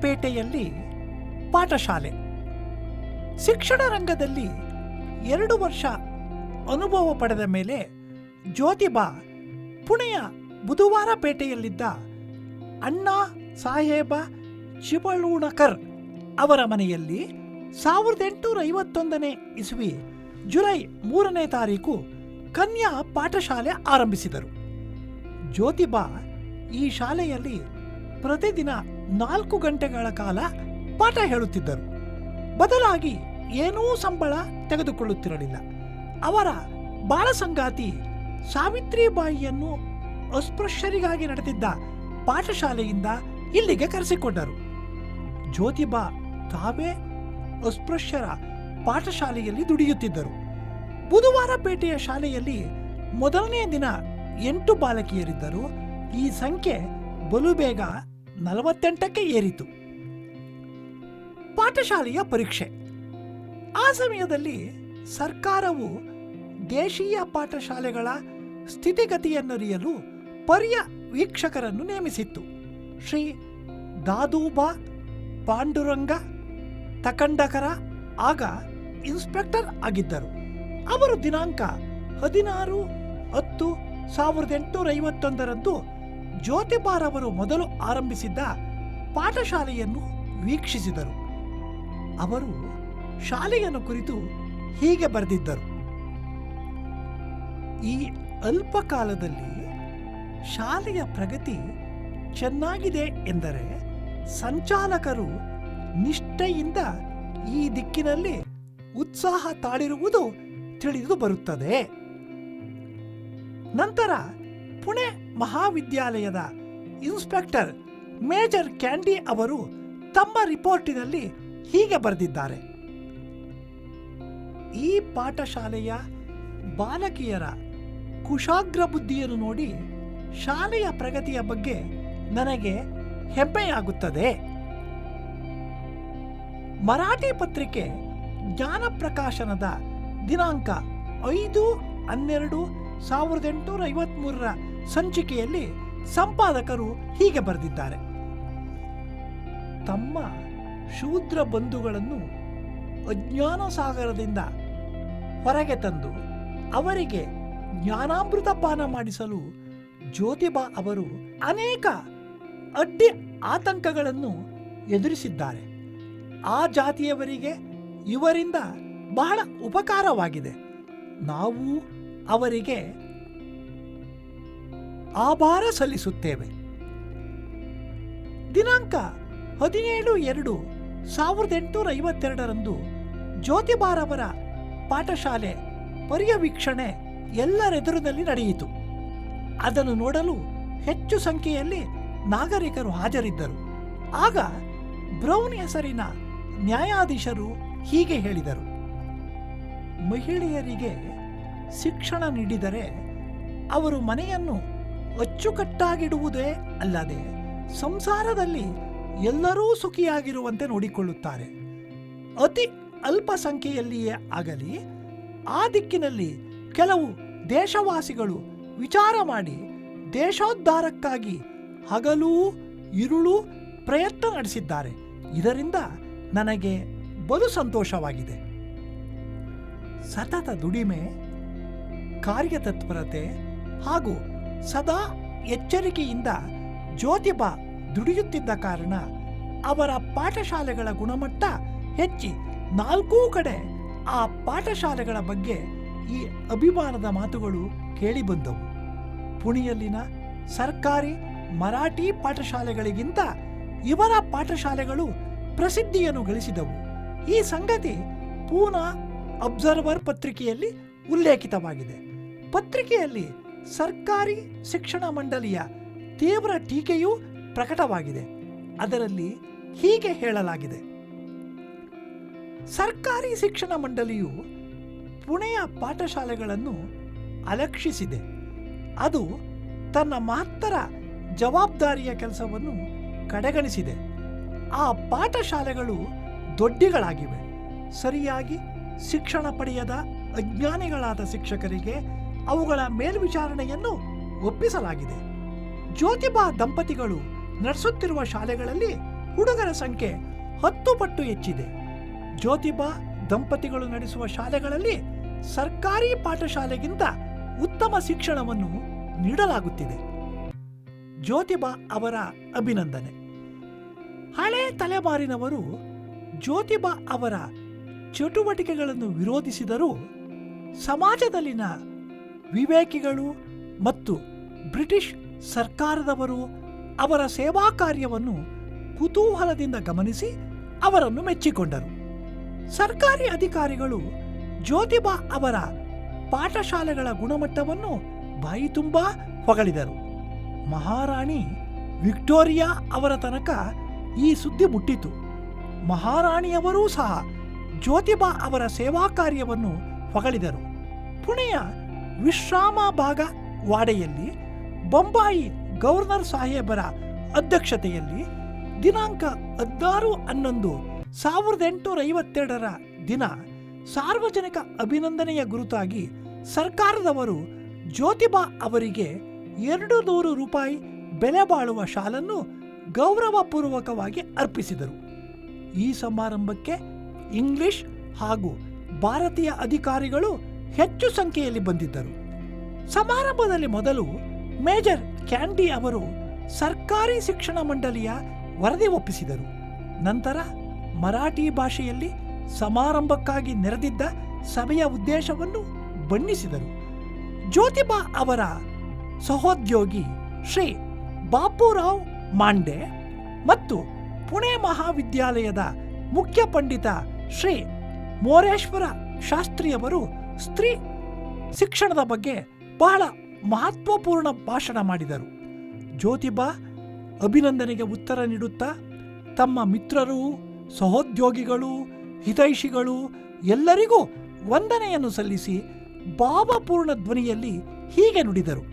ಬುಧವಾರಪೇಟೆಯಲ್ಲಿ ಪಾಠಶಾಲೆ. ಶಿಕ್ಷಣ ರಂಗದಲ್ಲಿ ಎರಡು ವರ್ಷ ಅನುಭವ ಪಡೆದ ಮೇಲೆ ಜ್ಯೋತಿಬಾ ಪುಣೆಯ ಬುಧವಾರ ಪೇಟೆಯಲ್ಲಿದ್ದ ಅಣ್ಣಾ ಸಾಹೇಬ ಚಿಬಳೂಣಕರ್ ಅವರ ಮನೆಯಲ್ಲಿ ಸಾವಿರದ ಎಂಟುನೂರ ಐವತ್ತೊಂದನೇ ಇಸ್ವಿ ಜುಲೈ ಮೂರನೇ ತಾರೀಕು ಕನ್ಯಾ ಪಾಠಶಾಲೆ ಆರಂಭಿಸಿದರು. ಜ್ಯೋತಿಬಾ ಈ ಶಾಲೆಯಲ್ಲಿ ಪ್ರತಿದಿನ ನಾಲ್ಕು ಗಂಟೆಗಳ ಕಾಲ ಪಾಠ ಹೇಳುತ್ತಿದ್ದರು. ಬದಲಾಗಿ ಏನೂ ಸಂಬಳ ತೆಗೆದುಕೊಳ್ಳುತ್ತಿರಲಿಲ್ಲ. ಅವರ ಬಾಳ ಸಂಗಾತಿ ಸಾವಿತ್ರಿಬಾಯಿಯನ್ನು ಅಸ್ಪೃಶ್ಯರಿಗಾಗಿ ನಡೆದಿದ್ದ ಪಾಠಶಾಲೆಯಿಂದ ಇಲ್ಲಿಗೆ ಕರೆಸಿಕೊಂಡರು. ಜ್ಯೋತಿಬಾ ತಾವೇ ಅಸ್ಪೃಶ್ಯರ ಪಾಠಶಾಲೆಯಲ್ಲಿ ದುಡಿಯುತ್ತಿದ್ದರು. ಬುಧವಾರ ಪೇಟೆಯ ಶಾಲೆಯಲ್ಲಿ ಮೊದಲನೇ ದಿನ ಎಂಟು ಬಾಲಕಿಯರಿದ್ದರು. ಈ ಸಂಖ್ಯೆ ಬಲು ಬೇಗ ನಲವತ್ತೆಂಟಕ್ಕೆ ಏರಿತು. ಪಾಠಶಾಲೆಯ ಪರೀಕ್ಷೆ. ಆ ಸಮಯದಲ್ಲಿ ಸರ್ಕಾರವು ದೇಶೀಯ ಪಾಠಶಾಲೆಗಳ ಸ್ಥಿತಿಗತಿಯನ್ನರಿಯಲು ಪರ್ಯ ವೀಕ್ಷಕರನ್ನು ನೇಮಿಸಿತ್ತು. ಶ್ರೀ ದಾದೂಬಾ ಪಾಂಡುರಂಗ ತಕಂಡಕರ ಆಗ ಇನ್ಸ್ಪೆಕ್ಟರ್ ಆಗಿದ್ದರು. ಅವರು ದಿನಾಂಕ ಹದಿನಾರು ಹತ್ತು ಸಾವಿರದ ಎಂಟುನೂರ ಐವತ್ತೊಂದರಂದು ಜ್ಯೋತಿಬಾರವರು ಮೊದಲು ಆರಂಭಿಸಿದ್ದ ಪಾಠಶಾಲೆಯನ್ನು ವೀಕ್ಷಿಸಿದರು. ಅವರು ಶಾಲೆಯನ್ನು ಕುರಿತು ಹೀಗೆ ಬರೆದಿದ್ದರು. ಈ ಅಲ್ಪ ಕಾಲದಲ್ಲಿ ಶಾಲೆಯ ಪ್ರಗತಿ ಚೆನ್ನಾಗಿದೆ ಎಂದರೆ ಸಂಚಾಲಕರು ನಿಷ್ಠೆಯಿಂದ ಈ ದಿಕ್ಕಿನಲ್ಲಿ ಉತ್ಸಾಹ ತಾಳಿರುವುದು ತಿಳಿದು ಬರುತ್ತದೆ. ನಂತರ ಪುಣೆ ಮಹಾವಿದ್ಯಾಲಯದ ಇನ್ಸ್ಪೆಕ್ಟರ್ ಮೇಜರ್ ಕ್ಯಾಂಡಿ ಅವರು ತಮ್ಮ ರಿಪೋರ್ಟಿನಲ್ಲಿ ಹೀಗೆ ಬರೆದಿದ್ದಾರೆ. ಈ ಪಾಠಶಾಲೆಯ ಬಾಲಕಿಯರ ಕುಶಾಗ್ರ ಬುದ್ಧಿಯನ್ನು ನೋಡಿ ಶಾಲೆಯ ಪ್ರಗತಿಯ ಬಗ್ಗೆ ನನಗೆ ಹೆಮ್ಮೆಯಾಗುತ್ತದೆ. ಮರಾಠಿ ಪತ್ರಿಕೆ ಜ್ಞಾನ ಪ್ರಕಾಶನದ ದಿನಾಂಕ ಐದು ಹನ್ನೆರಡು ಸಾವಿರದ ಎಂಟುನೂರ ಐವತ್ಮೂರರ ಸಂಚಿಕೆಯಲ್ಲಿ ಸಂಪಾದಕರು ಹೀಗೆ ಬರೆದಿದ್ದಾರೆ. ತಮ್ಮ ಶೂದ್ರ ಬಂಧುಗಳನ್ನು ಅಜ್ಞಾನ ಸಾಗರದಿಂದ ಹೊರಗೆ ತಂದು ಅವರಿಗೆ ಜ್ಞಾನಾಮೃತ ಪಾನ ಮಾಡಿಸಲು ಜ್ಯೋತಿಬಾ ಅವರು ಅನೇಕ ಅಡ್ಡಿ ಆತಂಕಗಳನ್ನು ಎದುರಿಸಿದ್ದಾರೆ. ಆ ಜಾತಿಯವರಿಗೆ ಇವರಿಂದ ಬಹಳ ಉಪಕಾರವಾಗಿದೆ. ನಾವು ಅವರಿಗೆ ಆಭಾರ ಸಲ್ಲಿಸುತ್ತೇವೆ. ದಿನಾಂಕ ಹದಿನೇಳು ಎರಡು ಸಾವಿರದ ಎಂಟುನೂರ ಐವತ್ತೆರಡರಂದು ಜ್ಯೋತಿಬಾರವರ ಪಾಠಶಾಲೆ ಪರ್ಯವೀಕ್ಷಣೆ ಎಲ್ಲರೆದುರಿನಲ್ಲಿ ನಡೆಯಿತು. ಅದನ್ನು ನೋಡಲು ಹೆಚ್ಚು ಸಂಖ್ಯೆಯಲ್ಲಿ ನಾಗರಿಕರು ಹಾಜರಿದ್ದರು. ಆಗ ಬ್ರೌನ್ ಹೆಸರಿನ ನ್ಯಾಯಾಧೀಶರು ಹೀಗೆ ಹೇಳಿದರು. ಮಹಿಳೆಯರಿಗೆ ಶಿಕ್ಷಣ ನೀಡಿದರೆ ಅವರು ಮನೆಯನ್ನು ಅಚ್ಚುಕಟ್ಟಾಗಿಡುವುದೇ ಅಲ್ಲದೆ ಸಂಸಾರದಲ್ಲಿ ಎಲ್ಲರೂ ಸುಖಿಯಾಗಿರುವಂತೆ ನೋಡಿಕೊಳ್ಳುತ್ತಾರೆ. ಅತಿ ಅಲ್ಪ ಸಂಖ್ಯೆಯಲ್ಲಿಯೇ ಆಗಲಿ, ಆ ದಿಕ್ಕಿನಲ್ಲಿ ಕೆಲವು ದೇಶವಾಸಿಗಳು ವಿಚಾರ ಮಾಡಿ ದೇಶೋದ್ಧಾರಕ್ಕಾಗಿ ಹಗಲೂ, ಇರುಳು ಪ್ರಯತ್ನ ನಡೆಸಿದ್ದಾರೆ. ಇದರಿಂದ ನನಗೆ ಬಲು ಸಂತೋಷವಾಗಿದೆ. ಸತತ ದುಡಿಮೆ, ಕಾರ್ಯತತ್ಪರತೆ ಹಾಗೂ ಸದಾ ಎಚ್ಚರಿಕೆಯಿಂದ ಜ್ಯೋತಿಬಾ ದುಡಿಯುತ್ತಿದ್ದ ಕಾರಣ ಅವರ ಪಾಠಶಾಲೆಗಳ ಗುಣಮಟ್ಟ ಹೆಚ್ಚಿ ನಾಲ್ಕೂ ಕಡೆ ಆ ಪಾಠಶಾಲೆಗಳ ಬಗ್ಗೆ ಈ ಅಭಿಮಾನದ ಮಾತುಗಳು ಕೇಳಿಬಂದವು ಪುಣೆಯಲ್ಲಿನ ಸರ್ಕಾರಿ ಮರಾಠಿ ಪಾಠಶಾಲೆಗಳಿಗಿಂತ ಇವರ ಪಾಠಶಾಲೆಗಳು ಪ್ರಸಿದ್ಧಿಯನ್ನು ಗಳಿಸಿದವು. ಈ ಸಂಗತಿ ಪೂನಾ ಅಬ್ಸರ್ವರ್ ಪತ್ರಿಕೆಯಲ್ಲಿ ಉಲ್ಲೇಖಿತವಾಗಿದೆ. ಪತ್ರಿಕೆಯಲ್ಲಿ ಸರ್ಕಾರಿ ಶಿಕ್ಷಣ ಮಂಡಳಿಯ ತೀವ್ರ ಟೀಕೆಯೂ ಪ್ರಕಟವಾಗಿದೆ. ಅದರಲ್ಲಿ ಹೀಗೆ ಹೇಳಲಾಗಿದೆ. ಸರ್ಕಾರಿ ಶಿಕ್ಷಣ ಮಂಡಳಿಯು ಪುಣೆಯ ಪಾಠಶಾಲೆಗಳನ್ನು ಅಲಕ್ಷಿಸಿದೆ. ಅದು ತನ್ನ ಮಹತ್ತರ ಜವಾಬ್ದಾರಿಯ ಕೆಲಸವನ್ನು ಕಡೆಗಣಿಸಿದೆ. ಆ ಪಾಠಶಾಲೆಗಳು ದೊಡ್ಡಿಗಳಾಗಿವೆ. ಸರಿಯಾಗಿ ಶಿಕ್ಷಣ ಪಡೆಯದ ಅಜ್ಞಾನಿಗಳಾದ ಶಿಕ್ಷಕರಿಗೆ ಅವುಗಳ ಮೇಲ್ವಿಚಾರಣೆಯನ್ನು ಒಪ್ಪಿಸಲಾಗಿದೆ. ಜ್ಯೋತಿಬಾ ದಂಪತಿಗಳು ನಡೆಸುತ್ತಿರುವ ಶಾಲೆಗಳಲ್ಲಿ ಹುಡುಗರ ಸಂಖ್ಯೆ ಹತ್ತು ಪಟ್ಟು ಹೆಚ್ಚಿದೆ. ಜ್ಯೋತಿಬಾ ದಂಪತಿಗಳು ನಡೆಸುವ ಶಾಲೆಗಳಲ್ಲಿ ಸರ್ಕಾರಿ ಪಾಠಶಾಲೆಗಿಂತ ಉತ್ತಮ ಶಿಕ್ಷಣವನ್ನು ನೀಡಲಾಗುತ್ತಿದೆ. ಜ್ಯೋತಿಬಾ ಅವರ ಅಭಿನಂದನೆ. ಹಳೆ ತಲೆಮಾರಿನವರು ಜ್ಯೋತಿಬಾ ಅವರ ಚಟುವಟಿಕೆಗಳನ್ನು ವಿರೋಧಿಸಿದರೂ ಸಮಾಜದಲ್ಲಿನ ವಿವೇಕಿಗಳು ಮತ್ತು ಬ್ರಿಟಿಷ್ ಸರ್ಕಾರದವರು ಅವರ ಸೇವಾ ಕಾರ್ಯವನ್ನು ಕುತೂಹಲದಿಂದ ಗಮನಿಸಿ ಅವರನ್ನು ಮೆಚ್ಚಿಕೊಂಡರು. ಸರ್ಕಾರಿ ಅಧಿಕಾರಿಗಳು ಜ್ಯೋತಿಬಾ ಅವರ ಪಾಠಶಾಲೆಗಳ ಗುಣಮಟ್ಟವನ್ನು ಬಾಯಿ ತುಂಬಾ ಹೊಗಳಿದರು. ಮಹಾರಾಣಿ ವಿಕ್ಟೋರಿಯಾ ಅವರ ತನಕ ಈ ಸುದ್ದಿ ಮುಟ್ಟಿತು. ಮಹಾರಾಣಿಯವರೂ ಸಹ ಜ್ಯೋತಿಬಾ ಅವರ ಸೇವಾ ಕಾರ್ಯವನ್ನು ಹೊಗಳಿದರು. ಪುಣೆಯ ವಿಶ್ರಾಮ ಭಾಗ ವಾಡೆಯಲ್ಲಿ ಬೊಂಬಾಯಿ ಗವರ್ನರ್ ಸಾಹೇಬರ ಅಧ್ಯಕ್ಷತೆಯಲ್ಲಿ ದಿನಾಂಕ ಹದಿನಾರು ಹನ್ನೊಂದು ಸಾವಿರದ ಎಂಟುನೂರ ಐವತ್ತೆರಡರ ದಿನ ಸಾರ್ವಜನಿಕ ಅಭಿನಂದನೆಯ ಗುರುತಾಗಿ ಸರ್ಕಾರದವರು ಜ್ಯೋತಿಬಾ ಅವರಿಗೆ ಎರಡು ನೂರು ರೂಪಾಯಿ ಬೆಲೆ ಬಾಳುವ ಶಾಲನ್ನು ಗೌರವಪೂರ್ವಕವಾಗಿ ಅರ್ಪಿಸಿದರು. ಈ ಸಮಾರಂಭಕ್ಕೆ ಇಂಗ್ಲಿಷ್ ಹಾಗೂ ಭಾರತೀಯ ಅಧಿಕಾರಿಗಳು ಹೆಚ್ಚು ಸಂಖ್ಯೆಯಲ್ಲಿ ಬಂದಿದ್ದರು. ಸಮಾರಂಭದಲ್ಲಿ ಮೊದಲು ಮೇಜರ್ ಕ್ಯಾಂಡಿ ಅವರು ಸರ್ಕಾರಿ ಶಿಕ್ಷಣ ಮಂಡಳಿಯ ವರದಿ ಒಪ್ಪಿಸಿದರು. ನಂತರ ಮರಾಠಿ ಭಾಷೆಯಲ್ಲಿ ಸಮಾರಂಭಕ್ಕಾಗಿ ನೆರೆದಿದ್ದ ಸಭೆಯ ಉದ್ದೇಶವನ್ನು ಬಣ್ಣಿಸಿದರು. ಜ್ಯೋತಿಬಾ ಅವರ ಸಹೋದ್ಯೋಗಿ ಶ್ರೀ ಬಾಪುರಾವ್ ಮಾಂಡೆ ಮತ್ತು ಪುಣೆ ಮಹಾವಿದ್ಯಾಲಯದ ಮುಖ್ಯ ಪಂಡಿತ ಶ್ರೀ ಮೋರೇಶ್ವರ ಶಾಸ್ತ್ರಿಯವರು ಸ್ತ್ರೀ ಶಿಕ್ಷಣದ ಬಗ್ಗೆ ಬಹಳ ಮಹತ್ವಪೂರ್ಣ ಭಾಷಣ ಮಾಡಿದರು. ಜ್ಯೋತಿಬಾ ಅಭಿನಂದನೆಗೆ ಉತ್ತರ ನೀಡುತ್ತಾ, ತಮ್ಮ ಮಿತ್ರರು, ಸಹೋದ್ಯೋಗಿಗಳು, ಹಿತೈಷಿಗಳು ಎಲ್ಲರಿಗೂ ವಂದನೆಯನ್ನು ಸಲ್ಲಿಸಿ ಭಾವಪೂರ್ಣ ಧ್ವನಿಯಲ್ಲಿ ಹೀಗೆ ನುಡಿದರು.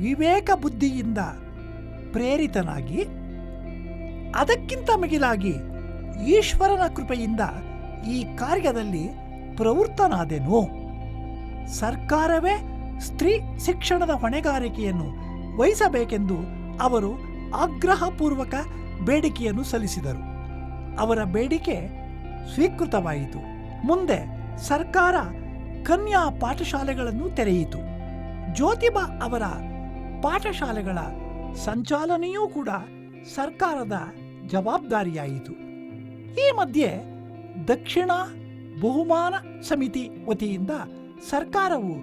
ವಿವೇಕ ಬುದ್ಧಿಯಿಂದ ಪ್ರೇರಿತನಾಗಿ, ಅದಕ್ಕಿಂತ ಮಿಗಿಲಾಗಿ ಈಶ್ವರನ ಕೃಪೆಯಿಂದ ಈ ಕಾರ್ಯದಲ್ಲಿ ಪ್ರವೃತ್ತನಾದೆನು ಸರ್ಕಾರವೇ ಸ್ತ್ರೀ ಶಿಕ್ಷಣದ ಹೊಣೆಗಾರಿಕೆಯನ್ನು ವಹಿಸಬೇಕೆಂದು ಅವರು ಆಗ್ರಹಪೂರ್ವಕ ಬೇಡಿಕೆಯನ್ನು ಸಲ್ಲಿಸಿದರು. ಅವರ ಬೇಡಿಕೆ ಸ್ವೀಕೃತವಾಯಿತು. ಮುಂದೆ ಸರ್ಕಾರ ಕನ್ಯಾ ಪಾಠಶಾಲೆಗಳನ್ನು ತೆರೆಯಿತು. ಜ್ಯೋತಿಬಾ ಅವರ ಪಾಠಶಾಲೆಗಳ ಸಂಚಾಲನೆಯೂ ಕೂಡ ಸರ್ಕಾರದ ಜವಾಬ್ದಾರಿಯಾಯಿತು. ಈ ಮಧ್ಯೆ ದಕ್ಷಿಣ ಬಹುಮಾನ ಸಮಿತಿ ವತಿಯಿಂದ ಸರ್ಕಾರವು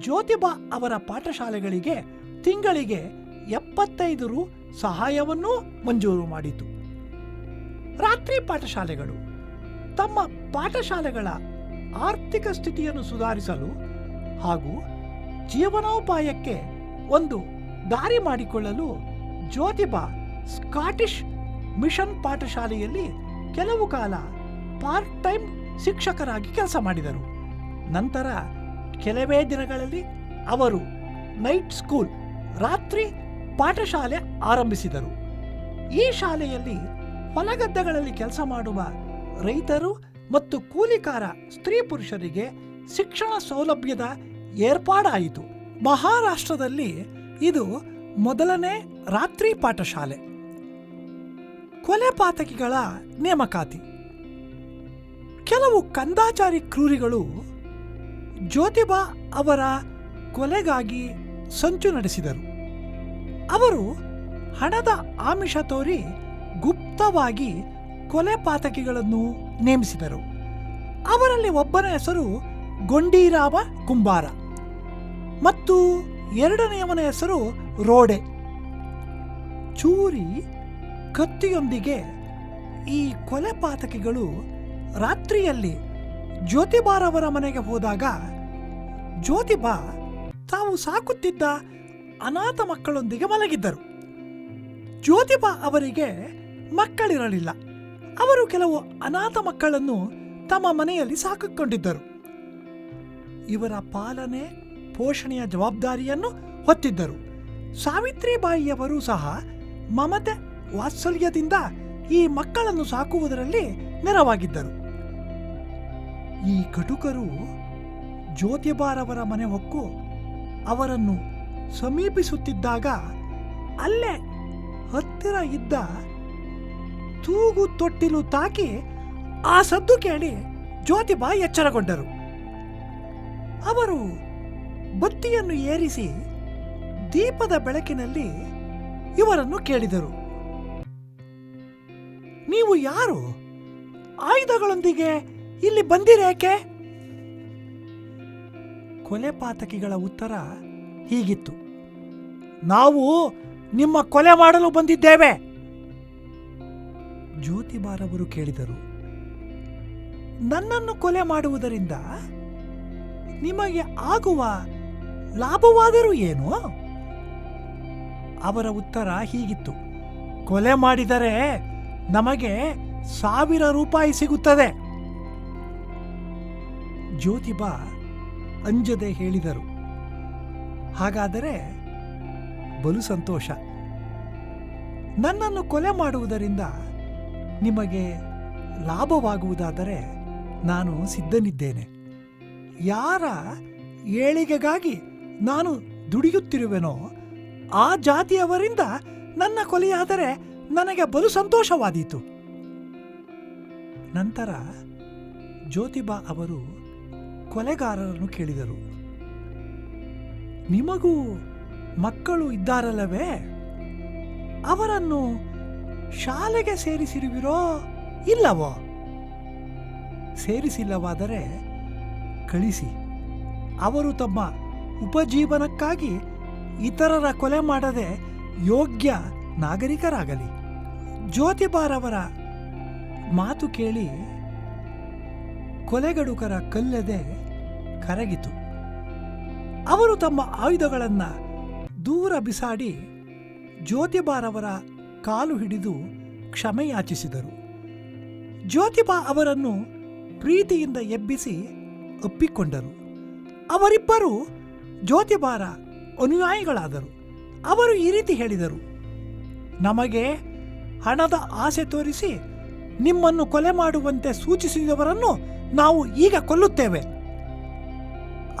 ಜ್ಯೋತಿಬಾ ಅವರ ಪಾಠಶಾಲೆಗಳಿಗೆ ತಿಂಗಳಿಗೆ ಎಪ್ಪತ್ತೈದು ರು ಸಹಾಯವನ್ನೂ ಮಂಜೂರು ಮಾಡಿತು. ರಾತ್ರಿ ಪಾಠಶಾಲೆಗಳು ತಮ್ಮ ಪಾಠಶಾಲೆಗಳ ಆರ್ಥಿಕ ಸ್ಥಿತಿಯನ್ನು ಸುಧಾರಿಸಲು ಹಾಗೂ ಜೀವನೋಪಾಯಕ್ಕೆ ಒಂದು ದಾರಿ ಮಾಡಿಕೊಳ್ಳಲು ಜ್ಯೋತಿಬಾ ಸ್ಕಾಟಿಷ್ ಮಿಷನ್ ಪಾಠಶಾಲೆಯಲ್ಲಿ ಕೆಲವು ಕಾಲ ಪಾರ್ಟ್ ಟೈಮ್ ಶಿಕ್ಷಕರಾಗಿ ಕೆಲಸ ಮಾಡಿದರು. ನಂತರ ಕೆಲವೇ ದಿನಗಳಲ್ಲಿ ಅವರು ನೈಟ್ ಸ್ಕೂಲ್, ರಾತ್ರಿ ಪಾಠಶಾಲೆ ಆರಂಭಿಸಿದರು. ಈ ಶಾಲೆಯಲ್ಲಿ ಹೊಲಗದ್ದೆಗಳಲ್ಲಿ ಕೆಲಸ ಮಾಡುವ ರೈತರು ಮತ್ತು ಕೂಲಿಕಾರ ಸ್ತ್ರೀ ಪುರುಷರಿಗೆ ಶಿಕ್ಷಣ ಸೌಲಭ್ಯದ ಏರ್ಪಾಡಾಯಿತು. ಮಹಾರಾಷ್ಟ್ರದಲ್ಲಿ ಇದು ಮೊದಲನೇ ರಾತ್ರಿ ಪಾಠಶಾಲೆ. ಕೊಲೆ ಪಾತಕಿಗಳ ನೇಮಕಾತಿ. ಕೆಲವು ಕಂದಾಚಾರಿ ಕ್ರೂರಿಗಳು ಜ್ಯೋತಿಬಾ ಅವರ ಕೊಲೆಗಾಗಿ ಸಂಚು ನಡೆಸಿದರು. ಅವರು ಹಣದ ಆಮಿಷ ತೋರಿ ಗುಪ್ತವಾಗಿ ಕೊಲೆ ಪಾತಕಿಗಳನ್ನು ನೇಮಿಸಿದರು. ಅವರಲ್ಲಿ ಒಬ್ಬನ ಹೆಸರು ಗೊಂಡೀರಾಮ ಕುಂಬಾರ ಮತ್ತು ಎರಡನೆಯವನ ಹೆಸರು ರೋಡೆ. ಚೂರಿ ಕತ್ತಿಯೊಂದಿಗೆ ಈ ಕೊಲೆ ಪಾತಕಿಗಳು ರಾತ್ರಿಯಲ್ಲಿ ಜ್ಯೋತಿಬಾರವರ ಮನೆಗೆ ಹೋದಾಗ ಜ್ಯೋತಿಬಾ ತಾವು ಸಾಕುತ್ತಿದ್ದ ಅನಾಥ ಮಕ್ಕಳೊಂದಿಗೆ ಮಲಗಿದ್ದರು. ಜ್ಯೋತಿಬಾ ಅವರಿಗೆ ಮಕ್ಕಳಿರಲಿಲ್ಲ. ಅವರು ಕೆಲವು ಅನಾಥ ಮಕ್ಕಳನ್ನು ತಮ್ಮ ಮನೆಯಲ್ಲಿ ಸಾಕಿಕೊಂಡಿದ್ದರು. ಇವರ ಪಾಲನೆ, ಪೋಷಣೆಯ ಜವಾಬ್ದಾರಿಯನ್ನು ಹೊತ್ತಿದ್ದರು. ಸಾವಿತ್ರಿಬಾಯಿಯವರು ಸಹ ಮಮತೆ ವಾತ್ಸಲ್ಯದಿಂದ ಈ ಮಕ್ಕಳನ್ನು ಸಾಕುವುದರಲ್ಲಿ ನೆರವಾಗಿದ್ದರು. ಈ ಕಟುಕರು ಜ್ಯೋತಿಬಾರವರ ಮನೆ ಹೊಕ್ಕು ಅವರನ್ನು ಸಮೀಪಿಸುತ್ತಿದ್ದಾಗ ಅಲ್ಲೇ ಹತ್ತಿರ ಇದ್ದ ತೂಗು ತೊಟ್ಟಿಲು ತಾಕಿ ಆ ಸದ್ದು ಕೇಳಿ ಜ್ಯೋತಿಬಾ ಎಚ್ಚರಗೊಂಡರು. ಅವರು ಬತ್ತಿಯನ್ನು ಏರಿಸಿ ದೀಪದ ಬೆಳಕಿನಲ್ಲಿ ಇವರನ್ನು ಕೇಳಿದರು. ನೀವು ಯಾರು? ಆಯುಧಗಳೊಂದಿಗೆ ಇಲ್ಲಿ ಬಂದಿರೇಕೆ ಕೊಲೆ ಪಾತಕಿಗಳ ಉತ್ತರ ಹೀಗಿತ್ತು. ನಾವು ನಿಮ್ಮ ಕೊಲೆ ಮಾಡಲು ಬಂದಿದ್ದೇವೆ. ಜ್ಯೋತಿಬಾರವರು ಕೇಳಿದರು, ನನ್ನನ್ನು ಕೊಲೆ ಮಾಡುವುದರಿಂದ ನಿಮಗೆ ಆಗುವ ಲಾಭವಾದರೂ ಏನು? ಅವರ ಉತ್ತರ ಹೀಗಿತ್ತು, ಕೊಲೆ ಮಾಡಿದರೆ ನಮಗೆ ಸಾವಿರ ರೂಪಾಯಿ ಸಿಗುತ್ತದೆ. ಜ್ಯೋತಿಬಾ ಅಂಜದೆ ಹೇಳಿದರು. ಹಾಗಾದರೆ ಬಲು ಸಂತೋಷ. ನನ್ನನ್ನು ಕೊಲೆ ಮಾಡುವುದರಿಂದ ನಿಮಗೆ ಲಾಭವಾಗುವುದಾದರೆ ನಾನು ಸಿದ್ಧನಿದ್ದೇನೆ. ಯಾರ ಏಳಿಗೆಗಾಗಿ ನಾನು ದುಡಿಯುತ್ತಿರುವೆನೋ ಆ ಜಾತಿಯವರಿಂದ ನನ್ನ ಕೊಲೆಯಾದರೆ ನನಗೆ ಬಲು ಸಂತೋಷವಾದೀತು. ನಂತರ ಜ್ಯೋತಿಬಾ ಅವರು ಕೊಲೆಗಾರರನ್ನು ಕೇಳಿದರು. ನಿಮಗೂ ಮಕ್ಕಳು ಇದ್ದಾರಲ್ಲವೇ? ಅವರನ್ನು ಶಾಲೆಗೆ ಸೇರಿಸಿರುವಿರೋ ಇಲ್ಲವೋ? ಸೇರಿಸಿಲ್ಲವಾದರೆ ಕಳಿಸಿ. ಅವರು ತಮ್ಮ ಉಪಜೀವನಕ್ಕಾಗಿ ಇತರರ ಕೊಲೆ ಮಾಡದೆ ಯೋಗ್ಯ ನಾಗರಿಕರಾಗಲಿ. ಜ್ಯೋತಿಬಾರವರ ಮಾತು ಕೇಳಿ ಕೊಲೆಗಡುಕರ ಕಲ್ಲೆದೆ ಕರಗಿತು. ಅವರು ತಮ್ಮ ಆಯುಧಗಳನ್ನು ದೂರ ಬಿಸಾಡಿ ಜ್ಯೋತಿಬಾರವರ ಕಾಲು ಹಿಡಿದು ಕ್ಷಮೆಯಾಚಿಸಿದರು. ಜ್ಯೋತಿಬಾ ಅವರನ್ನು ಪ್ರೀತಿಯಿಂದ ಎಬ್ಬಿಸಿ ಒಪ್ಪಿಕೊಂಡರು. ಅವರಿಬ್ಬರು ಜ್ಯೋತಿಬಾರ ಅನುಯಾಯಿಗಳಾದರು. ಅವರು ಈ ರೀತಿ ಹೇಳಿದರು, ನಮಗೆ ಹಣದ ಆಸೆ ತೋರಿಸಿ ನಿಮ್ಮನ್ನು ಕೊಲೆ ಮಾಡುವಂತೆ ಸೂಚಿಸಿದವರನ್ನು ನಾವು ಈಗ ಕೊಲ್ಲುತ್ತೇವೆ.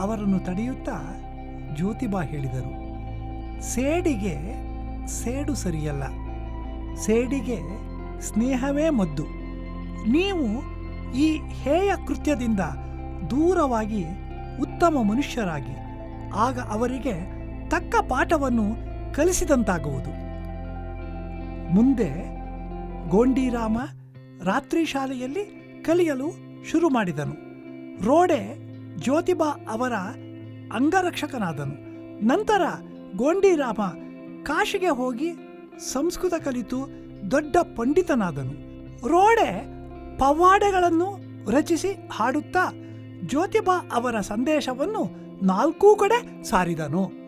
ಅವರನ್ನು ತಡೆಯುತ್ತಾ ಜ್ಯೋತಿಬಾ ಹೇಳಿದರು, ಸೇಡಿಗೆ ಸೇಡು ಸರಿಯಲ್ಲ, ಸೇಡಿಗೆ ಸ್ನೇಹವೇ ಮದ್ದು. ನೀವು ಈ ಹೇಯ ಕೃತ್ಯದಿಂದ ದೂರವಾಗಿ ಉತ್ತಮ ಮನುಷ್ಯರಾಗಿ, ಆಗ ಅವರಿಗೆ ತಕ್ಕ ಪಾಠವನ್ನು ಕಲಿಸಿದಂತಾಗುವುದು. ಮುಂದೆ ಗೋಂಡಿರಾಮ ರಾತ್ರಿ ಶಾಲೆಯಲ್ಲಿ ಕಲಿಯಲು ಶುರು ಮಾಡಿದನು. ರೋಡೆ ಜ್ಯೋತಿಬಾ ಅವರ ಅಂಗರಕ್ಷಕನಾದನು. ನಂತರ ಗೋಂಡಿರಾಮ ಕಾಶಿಗೆ ಹೋಗಿ ಸಂಸ್ಕೃತ ಕಲಿತು ದೊಡ್ಡ ಪಂಡಿತನಾದನು. ರೋಡೆ ಪವಾಡೆಗಳನ್ನು ರಚಿಸಿ ಹಾಡುತ್ತಾ ಜ್ಯೋತಿಬಾ ಅವರ ಸಂದೇಶವನ್ನು ನಾಲ್ಕೂ ಕಡೆ ಸಾರಿದನು.